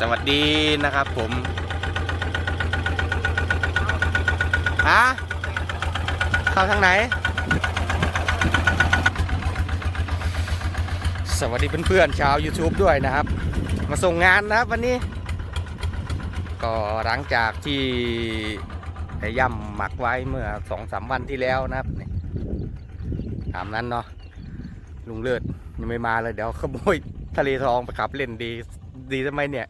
สวัสดีนะครับผมฮะเข้าทางไหน สวัสดีเพื่อนๆชาว YouTube ด้วยนะครับ มาส่งงานนะครับวันนี้ ก็หลังจากที่ไอ้ย่ำหมักไว้เมื่อสองสามวันที่แล้วนะครับตามนั้นเนาะลุงเลิศยังไม่มาเลยเดี๋ยวขโมยทะเลทองไปขับเล่นดี ดีทำไมเนี่ย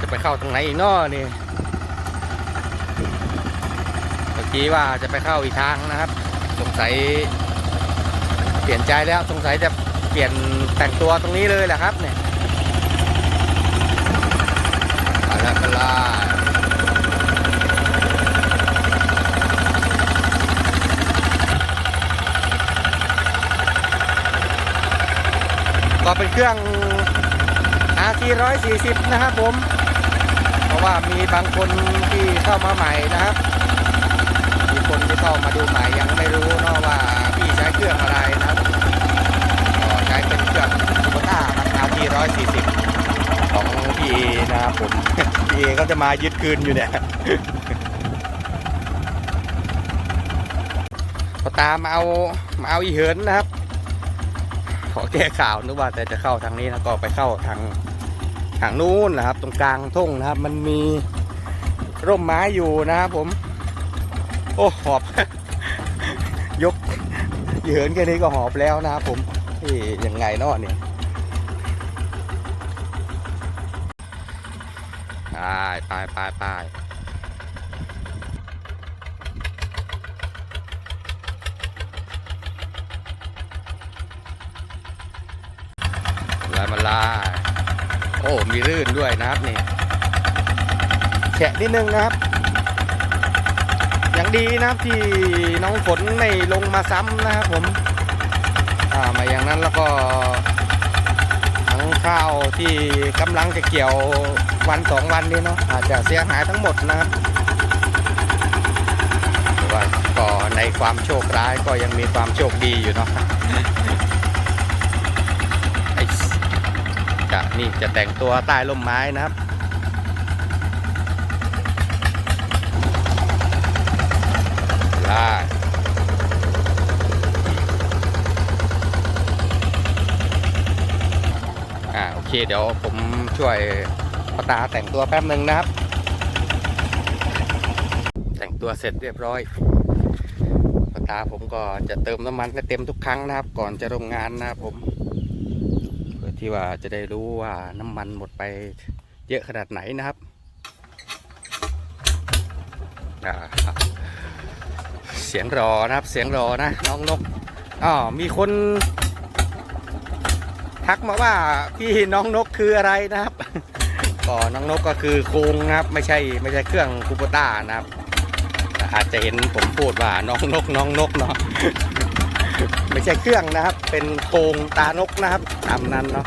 จะไปเข้าตรงไหนอีกนาะนี่เมื่อกี้ว่าจะไปเข้าอีกทางนะครับ สงสัย เปลี่ยนใจแล้วสงสัยจะเปลี่ยนแต่งตัวตรงนี้เลยแหละครับเนี่ยไปแล้วไปแล้วก็เป็นเครื่อง RT 140 นะครับผม เพราะว่ามีบางคนที่เข้ามาใหม่นะครับมีคนที่เข้ามาดูใหม่ยังไม่รู้เนาะว่าพี่ใช้เครื่องอะไรนะครับก็ใช้เป็นเครื่องคูโบต้าครับ RT 140 ของพี่นะครับผมพี่เอก็จะมายึดคืนอยู่เนี่ยพอตามมาเอามาเอาอีเหินนะครับ ขอแก้ข่าวนึกว่าแต่จะเข้าทางนี้นะก็ไปเข้าทางางนู้นนะครับ ตรงกลางทุ่งนะครับ มันมีร่มไม้อยู่นะครับผม โอ้หอบ ยกเหยินแค่นี้ก็หอบแล้วนะครับผมที่ยังไงเนาะเนี่ยไปไปไปไปลายมาลาย โอ้มีรื่นด้วยนะครับนี่แฉะนิดนึงนะครับ อย่างดีนะครับที่น้องฝนไม่ลงมาซ้ำนะครับผมอ่ามาอย่างนั้นแล้วก็ทั้งข้าวที่กำลังจะเกี่ยววันสองวันนี้เนาะอาจจะเสียหายทั้งหมดนะครับว่าก็ในความโชคร้ายก็ยังมีความโชคดีอยู่เนาะ ไอ้ จะนี่จะแต่งตัวใต้ร่มไม้นะครับได้อ่าโอเค เดี๋ยวผมช่วยปตาแต่งตัวแป๊บหนึ่งนะครับ แต่งตัวเสร็จเรียบร้อยปตาผมก็จะเติมน้ำมันให้เต็มทุกครั้งนะครับ ก่อนจะลงงานนะครับผม ที่ว่าจะได้รู้ว่าน้ำมันหมดไปเยอะขนาดไหนนะครับเสียงรอนะครับเสียงรอนะน้องนกอ๋อมีคน ทักมาว่าพี่น้องนกคืออะไรนะครับก็น้องนกก็คือโครงนะครับ ไม่ใช่ไม่ใช่เครื่องคูโบต้านะครับ อาจจะเห็นผมพูดว่าน้องนกน้องนกเนาะ ไม่ใช่เครื่องนะครับ เป็นโครงตานกนะครับตามนั้นเนาะ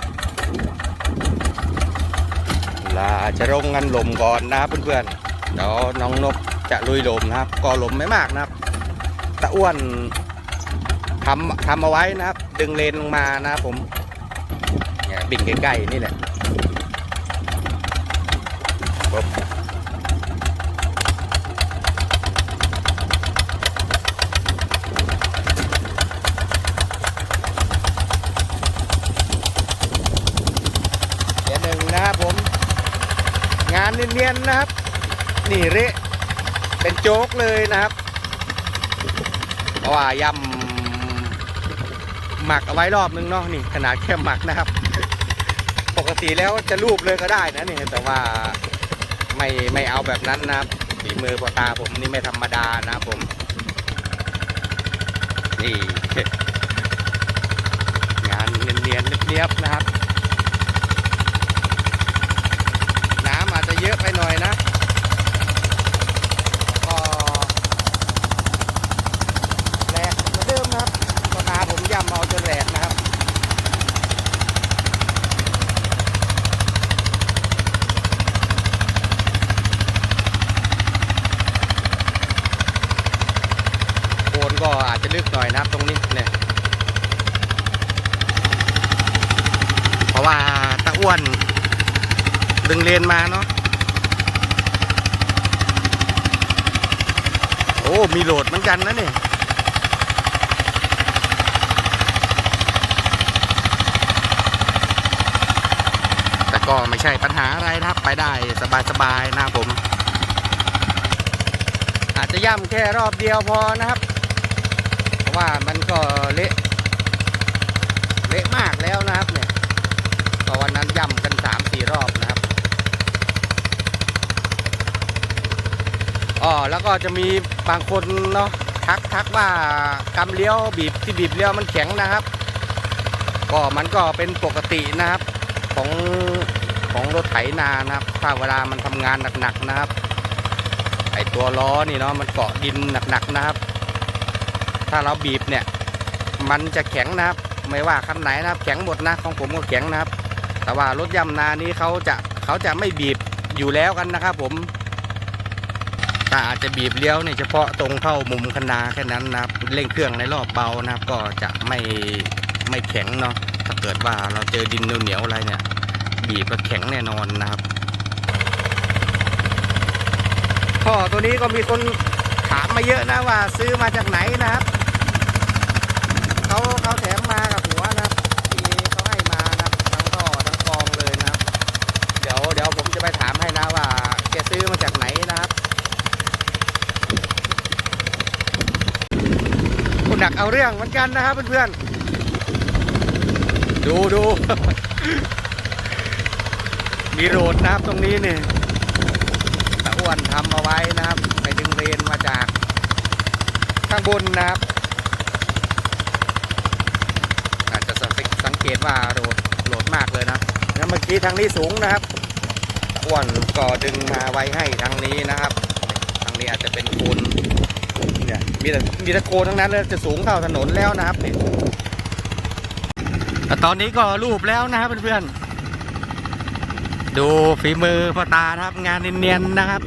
ลาจะลงงันลมก่อนนะครับเพื่อนๆเดี๋ยวน้องนกจะลุยลมนะครับ ก็ลมไม่มากนะครับตะอ้วนทำทำเอาไว้นะครับ ดึงเลนลงมานะครับผมเนี่ยบิ่งใกล้ๆนี่แหละปุ๊บเดี๋ยวหนึ่งนะครับผม งาน เนียนๆนะครับ นี่เละเป็นโจ๊กเลยนะครับเพราะว่ายำหมักเอาไว้รอบนึงเนาะนี่ขนาดแค่หมักนะครับ ปกติแล้วจะรูปเลยก็ได้นะนี่แต่ว่าไม่ไม่เอาแบบนั้นนะครับฝีมือปอตาผมนี่ไม่ธรรมดานะครับผม นี่ งานเนียนๆเนียบๆนะครับ น้ำอาจจะเยอะไปหน่อยนะก็ แหลกเหมือนเดิมนะครับก็ตาผมย่ำเอาจนแหลกนะครับ โคนก็อาจจะ ลึกหน่อยนะครับตรงนี้เนี่ยเพราะว่าตะอ้วน ดึงเลนมาเนาะโอ้ มีโหลดเหมือนกันนะนี่แต่ก็ไม่ใช่ปัญหาอะไรนะครับ ไปได้สบายๆนะผม อาจจะย่ำแค่รอบเดียวพอนะครับ ว่ามันก็เละเละมากแล้วนะครับเนี่ยก็วันนั้นย่ำกันสามสี่รอบนะครับอ๋อแล้วก็จะมีบางคนเนาะทักทักว่ากำเลี้ยวบีบที่บีบเลี้ยวมันแข็งนะครับ ก็มันก็เป็นปกตินะครับของของรถไถนานะครับ ถ้าเวลามันทำงานหนักๆนะครับไอตัวล้อนี่เนาะมันเกาะดินหนักๆนะครับ ถ้าเราบีบเนี่ย มันจะแข็งนะครับ ไม่ว่าคันไหนนะครับ แข็งหมดนะของผมก็แข็งนะครับ แต่ว่ารถยำนานี้เขาจะเขาจะไม่บีบอยู่แล้วกันนะครับ ผมแต่อาจจะบีบเลี้ยวเนี่ยเฉพาะตรงเข้ามุมคันนาแค่นั้นนะครับเร่งเครื่องในรอบเบานะครับ ก็จะไม่ไม่แข็งเนาะถ้าเกิดว่าเราเจอดินเหนียวๆอะไรเนี่ย บีบแล้วแข็งแน่นอนนะครับท่อตัวนี้ก็มีคนถามมาเยอะนะว่าซื้อมาจากไหนนะครับ เขาเขาแถมมากับหัวนะครับที่เขาให้มานะทั้งท่อทั้งกองเลยนะครับ เดี๋ยวเดี๋ยวผมจะไปถามให้นะว่าแกซื้อมาจากไหนนะครับคุณหนักเอาเรื่องเหมือนกันนะครับเพื่อนๆดูดูมีโรดนะครับตรงนี้นี่ตะอ้วนทำเอาไว้นะครับ ไปดึงเรนมาจากข้างบนนะครับ อาจจะสังสัง เกตว่าโหลดโหลดมากเลยนะแล้วเมื่อกี้ทางนี้สูงนะครับอ้วนก็ดึงมาไว้ให้ทางนี้นะครับ ทางนี้อาจจะเป็นโคนเนี่ยมีแต่มีแต่โคนทั้งนั้นเลยจะสูงเท่าถนนแล้วนะครับนี่แต่ตอนนี้ก็รูปแล้วนะครับเพื่อนๆดูฝีมือพ่อตานะครับ งานเนียนๆนะครับ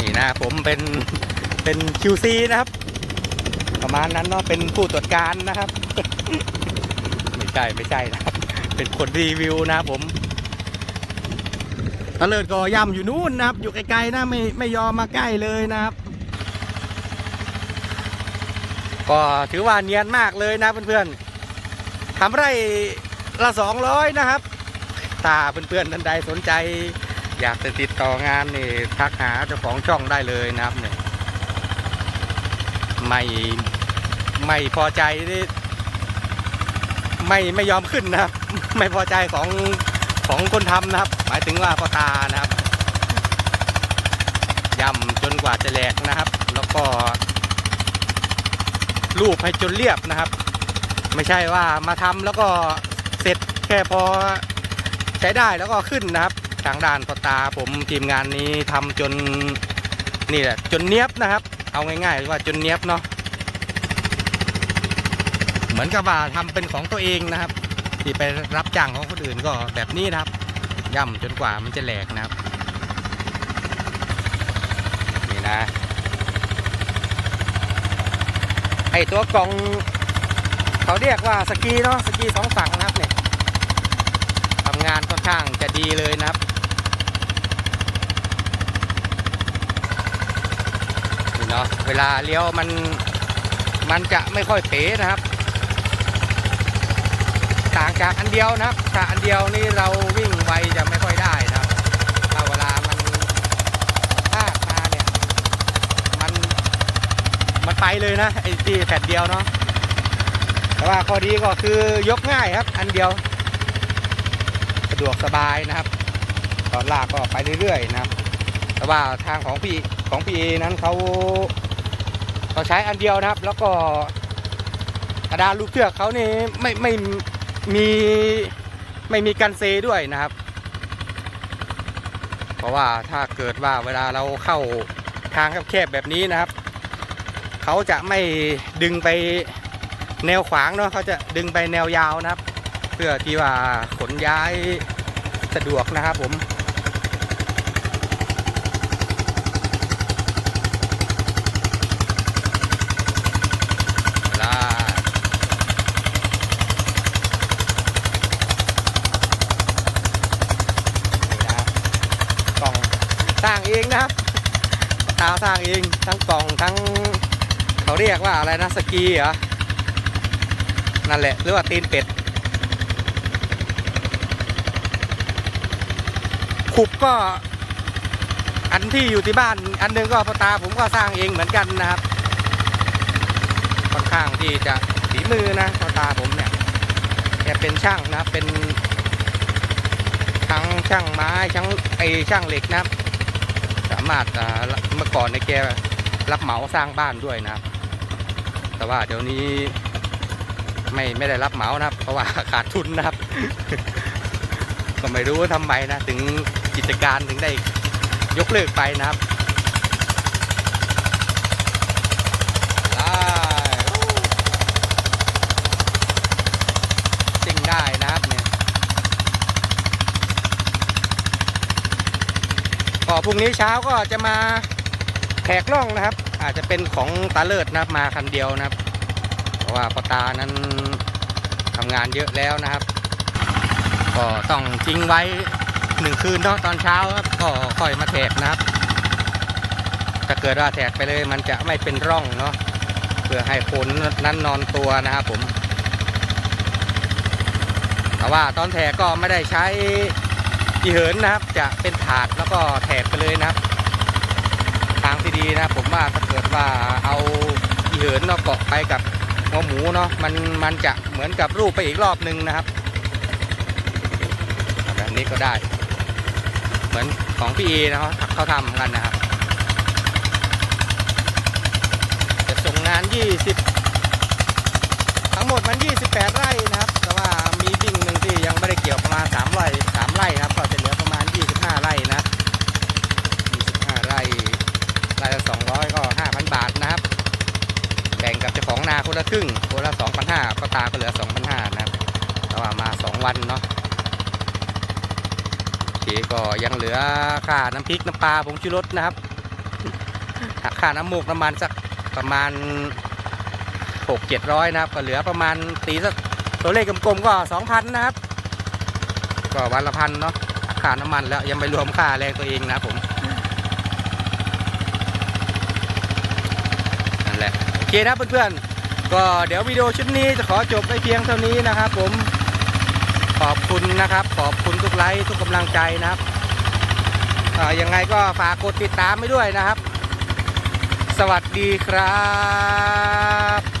นี่นะผมเป็นเป็น QC นะครับ ประมาณนั้นเนาะเป็นผู้ตรวจการนะครับ ไม่ใช่ไม่ใช่นะครับ เป็นคนรีวิวนะผมตะเลิดก็ย่ำอยู่นู่นนะครับ อยู่ไกลๆนะไม่ไม่ยอมมาใกล้เลยนะครับ ก็ถือว่าเนียนมากเลยนะเพื่อนๆทำไรละสองร้อยนะครับถ้าเพื่อนๆท่านใดสนใจ อยากจะติดต่องานนี่ทักหาเจ้าของช่องได้เลยนะครับเนี่ย ไม่ไม่พอใจที่ไม่ไม่ยอมขึ้นนะครับ ไม่พอใจของของคนทำนะครับ หมายถึงว่าพ่อตานะครับย่ำจนกว่าจะแหลกนะครับ แล้วก็รูปให้จนเรียบนะครับ ไม่ใช่ว่ามาทำแล้วก็เสร็จแค่พอใช้ได้แล้วก็ขึ้นนะครับ ทางด้านพ่อตาผมทีมงานนี้ทำจนนี่แหละจนเนี้ยบนะครับ เอาง่ายๆว่าจนเนี้ยบเนาะเหมือนกับว่าทำเป็นของตัวเองนะครับ ที่ไปรับจ้างของคนอื่นก็แบบนี้นะครับ ย่ำจนกว่ามันจะแหลกนะครับนี่นะไอตัวกล่องเขาเรียกว่าสกีเนาะสกีสองฝั่งนะครับเนี่ยทำงานค่อนข้างจะดีเลยนะครับ นี่เนาะเวลาเลี้ยวมันมันจะไม่ค่อยเป๋นะครับ ต่างจากอันเดียวนะครับถ้าอันเดียวนี่เราวิ่งไวจะไม่ค่อยได้นะครับถ้าเวลามันพลาดมาเนี่ยมันมันไปเลยนะไอ้ที่แผ่นเดียวเนาะแต่ว่าข้อดีก็คือยกง่ายครับ อันเดียว สะดวกสบายนะครับ ตอนลากก็ไปเรื่อยๆนะครับ แต่ว่าทางของพี่ ของพีเอนั้นเขาเขาใช้อันเดียวนะครับ แล้วก็กระดานลูกเชือกเขานี่ไม่ไม่มีไม่มีกันเซด้วยนะครับ เพราะว่าถ้าเกิดว่าเวลาเราเข้าทางแคบๆแบบนี้นะครับ เขาจะไม่ดึงไปแนวขวางเนาะเขาจะดึงไปแนวยาวนะครับ เพื่อที่ว่าขนย้ายสะดวกนะครับผมลา สร้างเองนะครับตาสร้างเองทั้งกล่องทั้งเขาเรียกว่าอะไรนะสกีเหรอนั่นแหละหรือว่าตีนเป็ดขุบก็ อันที่อยู่ที่บ้าน อันหนึงก็พ่อตาผมก็สร้างเองเหมือนกันนะครับค่อนข้างที่จะฝีมือนะพ่อตาผมเนี่ยแกเป็นช่างนะเป็นทั้งช่างไม้ช่างไอช่างเหล็กนะครับ สามารถเมื่อก่อนในแกรับเหมาสร้างบ้านด้วยนะครับ แต่ว่าเดี๋ยวนี้ไม่ไม่ได้รับเหมานะครับ เพราะว่าขาดทุนนะครับ ก็ไม่รู้ว่าทำไมนะ ถึงกิจการถึงได้ยกเลิกไปนะครับได้สิ่งได้นะครับเนี่ย ก็ พรุ่งนี้เช้าก็จะมาแขกล่องนะครับ อาจจะเป็นของตาเลิศนะครับมาคันเดียวนะครับ เพราะว่าปตานั้นทำงานเยอะแล้วนะครับ ก็ต้องทิ้งไว้หนึ่งคืนเนาะตอนเช้าครับก็ค่อยมาแทกนะครับถ้าเกิดว่าแทกไปเลยมันจะไม่เป็นร่องเนาะเพื่อให้คนนั้นนอนตัวนะครับผม แต่ว่าตอนแทกก็ไม่ได้ใช้ อีเหินนะครับจะเป็นถาดแล้วก็แถบไปเลยนะครับ ทางที่ดีนะผมว่าถ้าเกิดว่าเอาอีเหินเนาะเกาะไปกับหัวหมูเนาะมันมันจะเหมือนกับรูปไปอีกรอบหนึ่งนะครับแบบนี้ก็ได้ เหมือนของพี่เอนะครับเขาทำกันนะครับ จะส่งงาน 20 ทั้งหมดมัน 28 ไร่นะครับ แต่ว่ามีบิ่งหนึ่งที่ยังไม่ได้เกี่ยวประมาณ 3 ไร่ 3 ไร่ครับ ก็จะเหลือประมาณ 25 ไร่นะ 25 ไร่ไร่ละ200 ก็ 5,000 บาทนะครับ แบ่งกับเจ้าของนาคนละครึ่งคนละ2,500ก็ตาก็เหลือ 2,500นะครับแต่ว่ามา 2 วันเนาะโอเคก็ยังเหลือค่าน้ำพริกน้ำปลาผงชูรสนะครับหักค่าน้ำมูกน้ำมันสักประมาณหกเจ็ดร้อยนะครับ ก็เหลือประมาณตีสักตัวเลขกลมๆก็สองพันนะครับ ก็วันละพันเนาะค่าน้ำมันแล้วยังไม่รวมค่าแรงตัวเองนะครับผมนั่ นะเคนะเพื่อนๆ ก็เดี๋ยววิดีโอชุดนี้จะขอจบไปเพียงเท่านี้นะครับ ผม ขอบคุณนะครับ ขอบคุณทุกไลค์ทุกกำลังใจนะครับอ่ายังไงก็ฝากกดติดตามไปด้วยนะครับ สวัสดีครับ